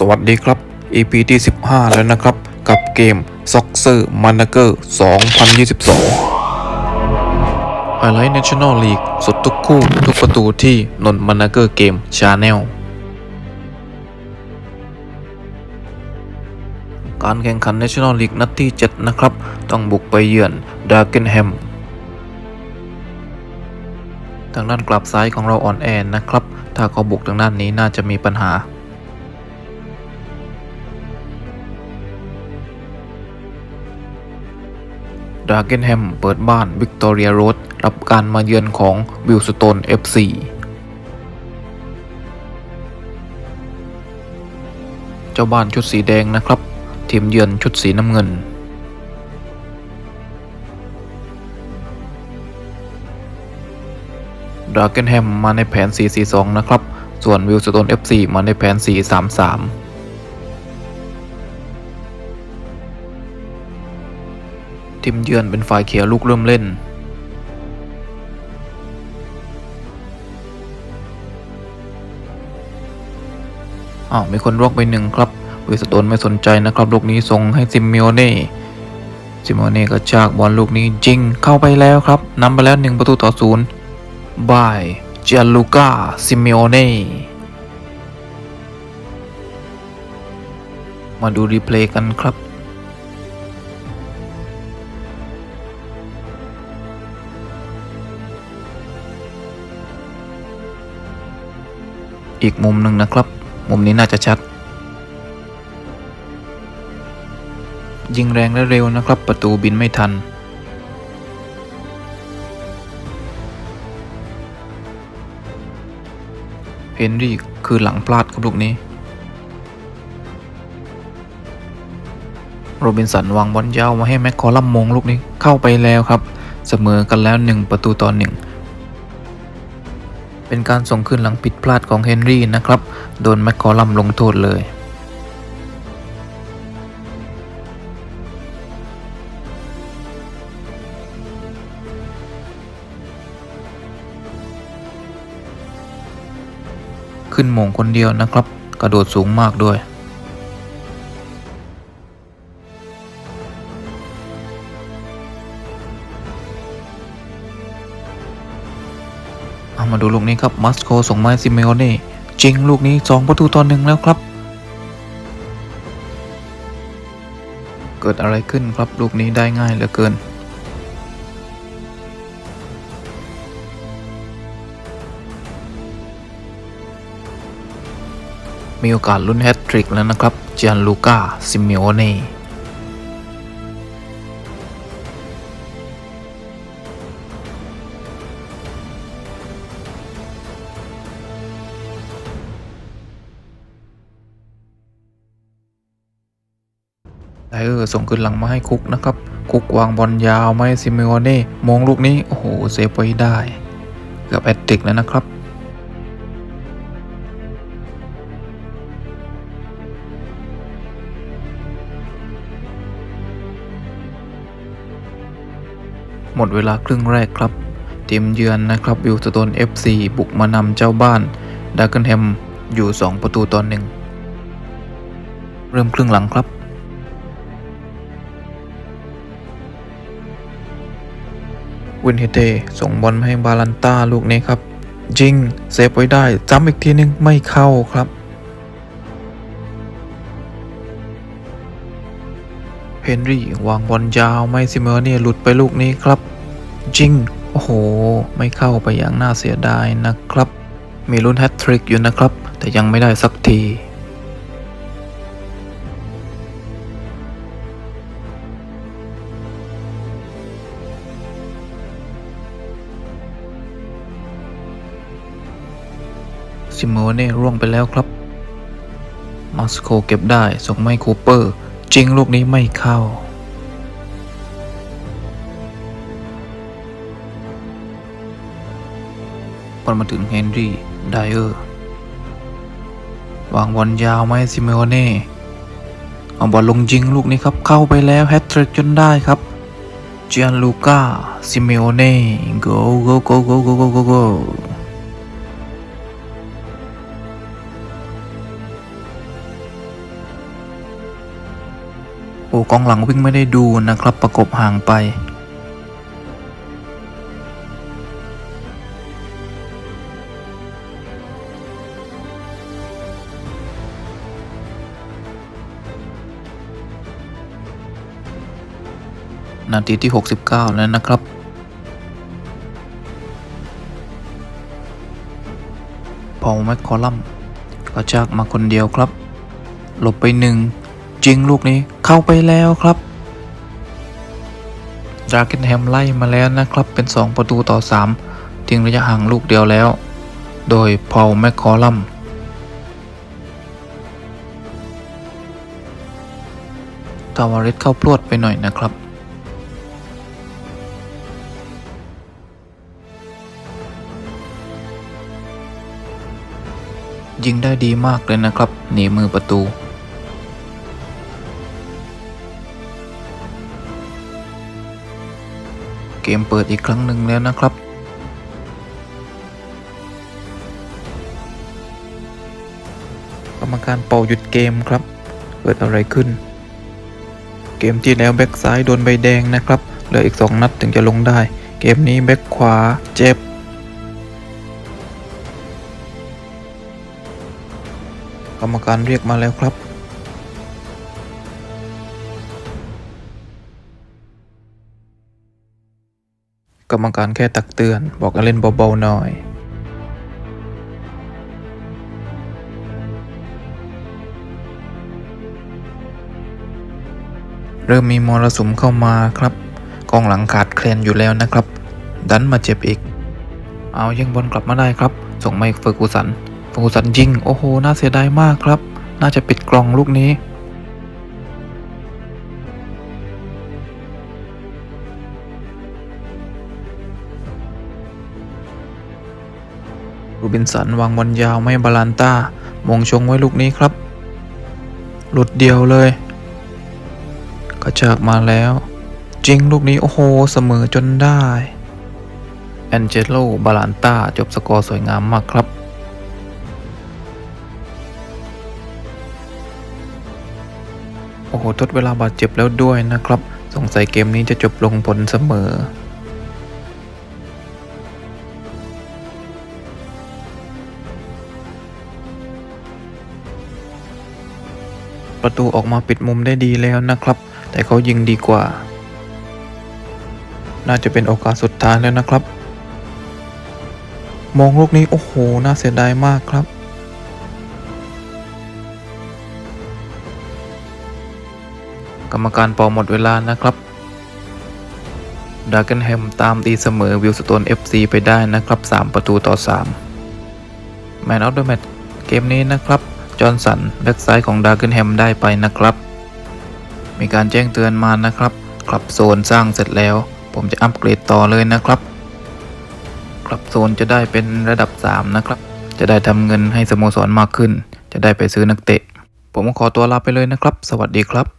สวัสดีครับ EP ที่ 15 แล้วนะครับ กับเกม Soccer Manager 2022 Highlight National League สุดทุกคู่ทุกประตูที่นน Manager Game Channel การแข่งขัน National League นัดที่ 7 นะครับ ต้องบุกไปเยือน d a g e n h a m ทางด้านกลับซ้ายของเราอ่อนแอนะครับ ถ้าเขาบุกทางด้านนี้น่าจะมีปัญหา ดาร์เกนแฮมเปิดบ้านวิกตอเรียโรดรับการมาเยือนของวิลสโตน FC เจ้าบ้านชุดสีแดงนะครับ ทีมเยือนชุดสีน้ำเงิน ดราเกนแฮมมาในแผน 4-4-2 นะครับ ส่วนวิลสโตน FC มาในแผน 4-3-3 ทีมเยือนเป็นฝ่ายเขียวลูกเริ่มเล่น อ้าวมีคนรอกไปหนึ่งครับวิสโตนไม่สนใจนะครับลูกนี้ส่งให้ซิม m ม o เน่ซิม m ม o เน่ก็จากบอลลูกนี้จริงเข้าไปแล้วครับนำไปแล้ว1ประตูต่อศูนย์บายเจลูกาซิม m ม o เน่มาดูรีเพลย์กันครับ อีกมุมหนึ่งนะครับ มุมนี้น่าจะชัด ยิงแรงและเร็วนะครับ ประตูบินไม่ทัน เฮนรี่คือหลังพลาดครับลูกนี้ โรบินสันวางบอลยาวมาให้แม็กคอลัมมงลูกนี้เข้าไปแล้วครับ เสมอกันแล้ว 1 ประตูต่อหนึ่ง เป็นการส่งขึ้นหลังผิดพลาดของเฮนรี่นะครับ โดนแมคคอลัมลงโทษเลยขึ้นมงคนเดียวนะครับ กระโดดสูงมากด้วย เอามาดูลูกนี้ครับมัสโกส่งมาซิเมโอเน่จริงลูกนี้2ประตูต่อหนึ่งแล้วครับ เกิดอะไรขึ้นครับลูกนี้ได้ง่ายเหลือเกินมีโอกาสลุ้นแฮตทริกแล้วนะครับเจียนลูกาซิเมโอเน่ ไดเออร์ส่งขึ้นหลังมาให้คุกนะครับ คุกวางบอลยาวมาให้ซิเมโอเน่มองลูกนี้ โอ้โห เซฟไว้ได้ เกือบแอตติกแล้วนะครับ หมดเวลาครึ่งแรกครับ ทีมเยือนนะครับวิลสโตน FC บุกมานำเจ้าบ้านดากเกนแฮมอยู่ 2 ประตูต่อหนึ่ง เริ่มครึ่งหลังครับ วินเฮเตส่งบอลมาให้บาลันต้าลูกนี้ครับยิงเซฟไว้ได้จ้ำอีกทีนึงไม่เข้าครับเฮนรี่วางบอลยาวไม่ซิเมอร์เนี่ยหลุดไปลูกนี้ครับจริงโอ้โห ไม่เข้าไปอย่างน่าเสียดายนะครับ มีลุ้นแฮตทริกอยู่นะครับ แต่ยังไม่ได้สักที ซิโมเน่ร่วงไปแล้วครับมอสโกเก็บได้ส่งไม่คูเปอร์ จริงลูกนี้ไม่เข้า พอมาถึงเฮนรี่ไดเออร์วางบอลยาวไหมซิโมเน่เอาบอลลงยิงลูกนี้ครับ เข้าไปแล้วแฮตทริกจนได้ครับเจียนลูก้าซิเมโอเน่ go go go go go go go go อ้กองหลังวิ่งไม่ได้ดูนะครับประกบห่างไป นาทีที่ 69 แล้วนะครับพอลแมคคอลัมกระชากมาคนเดียวครับ หลบไปหนึ่ง ริงลูกนี้เข้าไปแล้วครับดราเกนแฮมไล่มาแล้วนะครับเป็น 2 ประตูต่อ 3 ทิ้งระยะห่างลูกเดียวแล้ว โดยพอลแมคคอลัมตาวาริสเข้าพรวดไปหน่อยนะครับ ยิงได้ดีมากเลยนะครับ หนีมือประตู เกมเปิดอีกครั้งหนึ่งแล้วนะครับ กรรมการเป่าหยุดเกมครับ เกิดอะไรขึ้น เกมที่แล้วแบ็กซ้ายโดนใบแดงนะครับ เหลืออีก 2 นัดถึงจะลงได้ เกมนี้แบ็กขวาเจ็บกรรมการเรียกมาแล้วครับ กรรมการแค่ตักเตือนบอกเล่นเบาๆหน่อยเริ่มมีมรสุมเข้ามาครับ กองหลังขาดแคลนอยู่แล้วนะครับ ดันมาเจ็บอีก เอายังบอลกลับมาได้ครับ ส่งมาอีกเฟอร์กูสัน เฟอร์กูสันยิง โอ้โห น่าเสียดายมากครับ น่าจะปิดกล่องลูกนี้ บินสันวางบอลยาวไม่บาลานต้ามงชงไว้ลูกนี้ครับ หลุดเดียวเลย กระชากมาแล้ว จริงลูกนี้โอ้โห เสมอจนได้ แอนเจโลบาลานต้าจบสกอร์สวยงามมากครับโอ้โหทดเวลาบาดเจ็บแล้วด้วยนะครับ สงสัยเกมนี้จะจบลงผลเสมอ ประตูออกมาปิดมุมได้ดีแล้วนะครับ แต่เขายิงดีกว่า น่าจะเป็นโอกาสสุดท้ายแล้วนะครับ มองลูกนี้โอ้โห น่าเสียดายมากครับ กรรมการเป่าหมดเวลานะครับดาร์เกนแฮมตามตีเสมอวิลสโตน FC ไปได้นะครับ 3 ประตูต่อ 3 แมนออฟเดอะแมตเกมนี้นะครับ จอห์นสันแบ็กซ้ายของดาร์เกนแฮมได้ไปนะครับ มีการแจ้งเตือนมานะครับคลับโซนสร้างเสร็จแล้ว ผมจะอัปเกรดต่อเลยนะครับคลับโซนจะได้เป็นระดับ 3 นะครับ จะได้ทำเงินให้สโมสรมากขึ้น จะได้ไปซื้อนักเตะ ผมขอตัวลาไปเลยนะครับ สวัสดีครับ